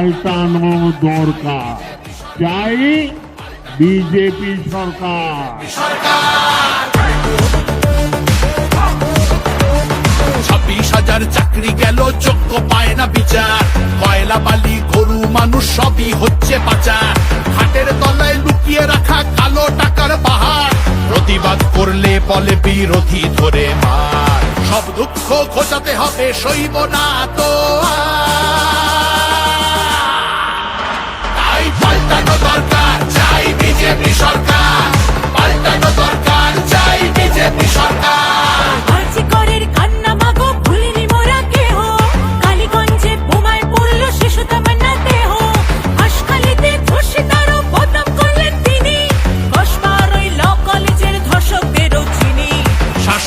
পাল্টানো দরকার। চাই বিজেপি সরকার। ছাব্বিশ হাজার চাকরি গেল, যোগ্য পায় না বিচার। কয়লা বালি, গরু, মানুষ, সবই হচ্ছে পাচার। হাটের তলায় লুকিয়ে রাখা কালো টাকার পাহাড়। প্রতিবাদ করলে বলে বিরোধী ধরে মার। সব দুঃখ খোঁজাতে হবে, সইব না তো আর।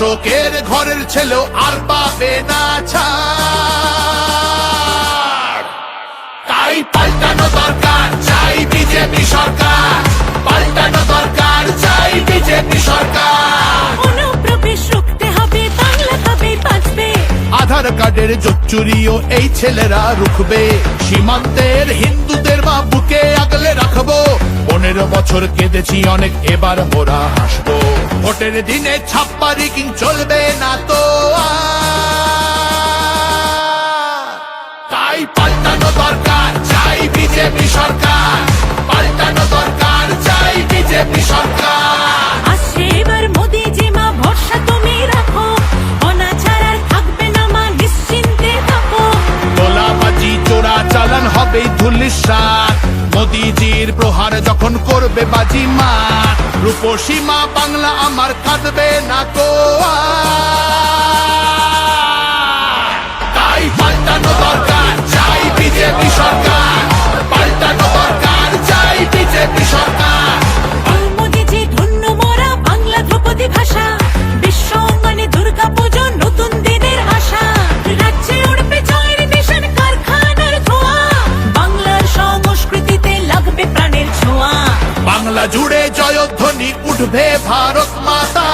শাসকের ঘরের ছেলেও আর পাবে না ছাড়। তাই পাল্টানো দরকার চাই বিজেপি সরকার। পাল্টানো দরকার চাই বিজেপি সরকার। অনুপ্রবেশ রুখতে হবে বাংলা তবে বাঁচবে। আধার কার্ডের চুরিও এই ছেলেরা রুখবে। সীমান্তের হিন্দুদের বা বুকে আগলে রাখব। পনেরো বছর কেঁদেছি অনেক এবার মোরা হাসবো। ভোটের দিনে ছাপ্পা রিকিং চলবে না তো তাই পাল্টানো দরকার চাই বিজেপি সরকার। পাল্টানো দরকার চাই বিজেপি সরকার। আসছে এবার মোদি মা ভরসা তুমি রাখো। অনাচার থাকবে না মা নিশ্চিন্তে থাকো। তোলাবাজি চোরা চালান হবে ধুলিসাত মোদিজির প্রহার যখন করবে বাজি মা রূপসীমা বাংলা আমার কাঁদবে না তো জুড়ে জয়ধ্বনি উঠবে ভারত মাতা।